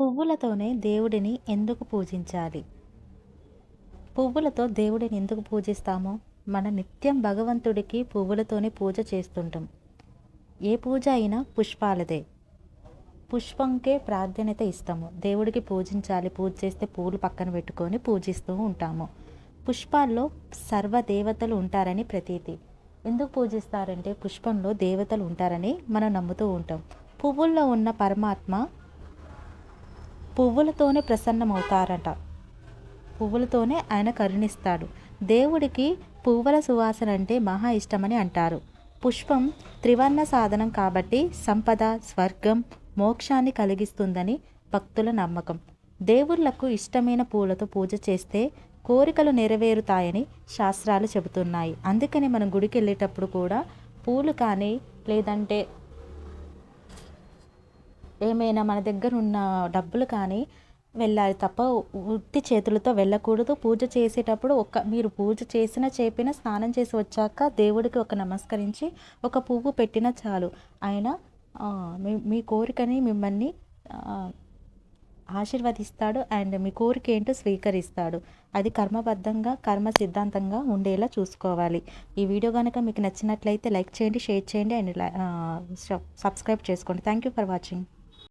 పువ్వులతోనే దేవుడిని ఎందుకు పూజించాలి? పువ్వులతో దేవుడిని ఎందుకు పూజిస్తామో? మన నిత్యం భగవంతుడికి పువ్వులతోనే పూజ చేస్తుంటాం. ఏ పూజ అయినా పుష్పాలదే. పుష్పంకే ప్రాధాన్యత ఇస్తాము. దేవుడికి పూజించాలి పూజ చేస్తే పూలు పక్కన పెట్టుకొని పూజిస్తూ ఉంటాము. పుష్పాల్లో సర్వ దేవతలు ఉంటారని ప్రతీతి. ఎందుకు పూజిస్తారంటే పుష్పంలో దేవతలు ఉంటారని మనం నమ్ముతూ ఉంటాం. పువ్వుల్లో ఉన్న పరమాత్మ పువ్వులతోనే ప్రసన్నమవుతారట. పువ్వులతోనే ఆయన కరుణిస్తాడు. దేవుడికి పువ్వుల సువాసన అంటే మహా ఇష్టమని అంటారు. పుష్పం త్రివర్ణ సాధనం కాబట్టి సంపద స్వర్గం మోక్షాన్ని కలిగిస్తుందని భక్తుల నమ్మకం. దేవుళ్ళకు ఇష్టమైన పూలతో పూజ చేస్తే కోరికలు నెరవేరుతాయని శాస్త్రాలు చెబుతున్నాయి. అందుకని మనం గుడికి వెళ్ళేటప్పుడు కూడా పూలు కానీ లేదంటే ఏమైనా మన దగ్గర ఉన్న డబ్బులు కానీ వెళ్ళాలి తప్ప ఉత్తి చేతులతో వెళ్ళకూడదు. పూజ చేసేటప్పుడు ఒక మీరు పూజ చేసిన చేపిన స్నానం చేసి వచ్చాక దేవుడికి ఒక నమస్కరించి ఒక పువ్వు పెట్టినా చాలు. ఆయన మీ మీ కోరికని మిమ్మల్ని ఆశీర్వదిస్తాడు అండ్ మీ కోరిక ఏంటో స్వీకరిస్తాడు. అది కర్మబద్ధంగా కర్మ సిద్ధాంతంగా ఉండేలా చూసుకోవాలి. ఈ వీడియో కనుక మీకు నచ్చినట్లయితే లైక్ చేయండి షేర్ చేయండి అండ్ సబ్స్క్రైబ్ చేసుకోండి. Thank you for watching